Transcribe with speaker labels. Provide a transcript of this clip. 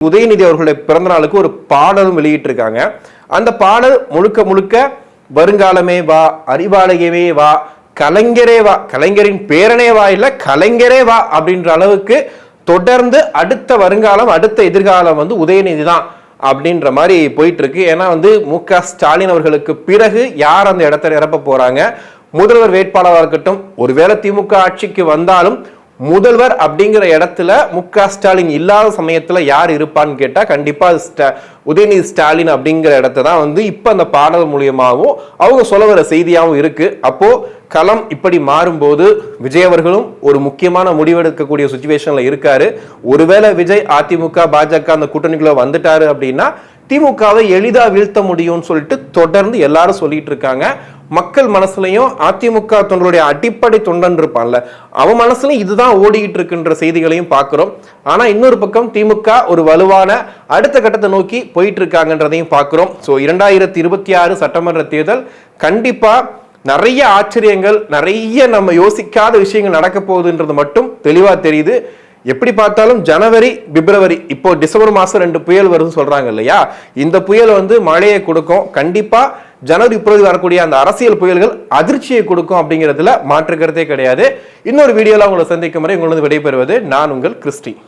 Speaker 1: உதயநிதி அவர்களுடைய பிறந்த நாளுக்கு ஒரு பாடலும் வெளியிட்டிருக்காங்க. அந்த பாடல் முழுக்க முழுக்க வருங்காலமே வா அறிவாலயமே வா கலைஞரே வா கலைஞரின் பேரனே வா இல்லை கலைஞரே வா அப்படின்ற அளவுக்கு தொடர்ந்து அடுத்த வருங்காலம் அடுத்த எதிர்காலம் வந்து உதயநிதி தான் அப்படின்ற மாதிரி போயிட்டு இருக்கு ஏன்னா வந்து மு க ஸ்டாலின் அவர்களுக்கு பிறகு யார் அந்த இடத்த நிரப்ப போறாங்க? முதல்வர் வேட்பாளராக இருக்கட்டும் ஒருவேளை திமுக ஆட்சிக்கு வந்தாலும் முதல்வர் அப்படிங்கிற இடத்துல மு க ஸ்டாலின் இல்லாத சமயத்தில் யார் இருப்பான்னு கேட்டால் கண்டிப்பாக ஸ்டா- உதயநிதி ஸ்டாலின் அப்படிங்கிற இடத்த தான் வந்து இப்போ அந்த பாடல் மூலியமாகவும் அவங்க சொல்ல வர செய்தியாகவும் இருக்குது அப்போது களம் இப்படி மாறும்போது விஜய் அவர்களும் ஒரு முக்கியமான முடிவெடுக்கக்கூடிய சுச்சுவேஷனில் இருக்காரு. ஒருவேளை விஜய் அதிமுக பாஜக அந்த கூட்டணிக்குள்ளே வந்துட்டாரு அப்படின்னா திமுகவை எளிதா வீழ்த்த முடியும்னு சொல்லிட்டு தொடர்ந்து எல்லாரும் சொல்லிட்டு இருக்காங்க. மக்கள் மனசுலையும் அதிமுக தொண்டருடைய அடிப்படை தொண்டன் இருப்பான்ல அவன் மனசுலையும் இதுதான் ஓடிக்கிட்டு இருக்குன்ற செய்திகளையும் பார்க்குறோம். ஆனா இன்னொரு பக்கம் திமுக ஒரு வலுவான அடுத்த கட்டத்தை நோக்கி போயிட்டு இருக்காங்கன்றதையும் பார்க்குறோம். ஸோ இரண்டாயிரத்தி இருபத்தி ஆறு சட்டமன்ற தேர்தல் கண்டிப்பா நிறைய ஆச்சரியங்கள் நிறைய நம்ம யோசிக்காத விஷயங்கள் நடக்க போகுதுன்றது மட்டும் தெளிவா தெரியுது. எப்படி பார்த்தாலும் ஜனவரி பிப்ரவரி இப்போ டிசம்பர் மாதம் ரெண்டு புயல் வருதுன்னு சொல்கிறாங்க இல்லையா? இந்த புயல் வந்து மழையை கொடுக்கும். கண்டிப்பாக ஜனவரி பிப்ரவரி வரக்கூடிய அந்த அரசியல் புயல்கள் அதிர்ச்சியை கொடுக்கும் அப்படிங்கிறதுல மாற்று கருத்தே கிடையாது. இன்னொரு வீடியோவில் உங்களை சந்திக்கும் வரை உங்களது விடைபெறுவது நான் உங்கள் கிறிஸ்டி.